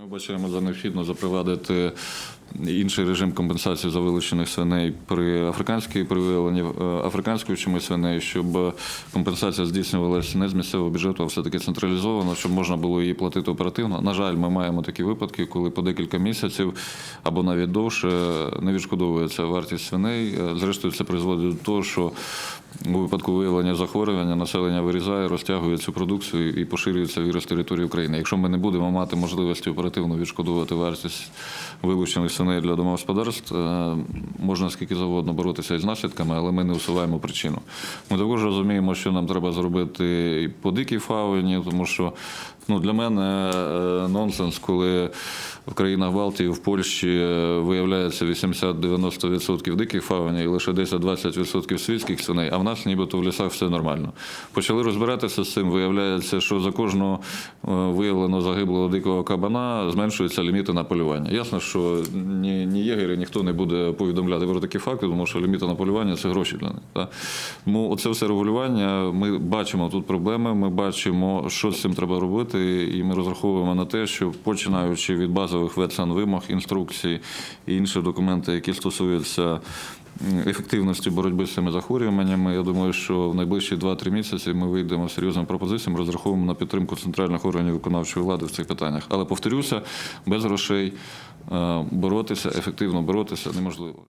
Ми вбачаємо за необхідно запровадити інший режим компенсації за вилучених свиней при африканській при виявленні е, африканської чуми свиней, щоб компенсація здійснювалася не з місцевого бюджету, а все-таки централізовано, щоб можна було її платити оперативно. На жаль, ми маємо такі випадки, коли по декілька місяців або навіть довше не відшкодовується вартість свиней. Е, Зрештою, це призводить до того, що у випадку виявлення захворювання населення вирізає, розтягує цю продукцію і поширюється вірус території України. Якщо ми не будемо мати можливості оперативно відшкодувати вартість вилучених свиней для домогосподарств, е, можна скільки завгодно боротися із наслідками, але ми не усуваємо причину. Ми також розуміємо, що нам треба зробити по дикій фауні, тому що ну, для мене е, нонсенс, коли в країнах Балтії, в Польщі е, виявляється 80-90% диких фауні і лише 10-20% світських свиней, а в нас нібито в лісах все нормально. Почали розбиратися з цим. Виявляється, що за кожного е, виявлено загиблого дикого кабана зменшуються ліміти на полювання. Ясно, що ні, ні єгері, ніхто не буде повідомляти про такі факти, тому що ліміти на полювання це гроші для них. Так? Тому оце все регулювання. Ми бачимо тут проблеми, ми бачимо, що з цим треба робити, і ми розраховуємо на те, що починаючи від базових ветсан-вимог, інструкцій і інші документи, які стосуються ефективності боротьби з цими захворюваннями. Я думаю, що в найближчі 2-3 місяці ми вийдемо з серйозними пропозиціями, розраховуємо на підтримку центральних органів виконавчої влади в цих питаннях. Але повторюся, без грошей е, боротися, ефективно боротися неможливо.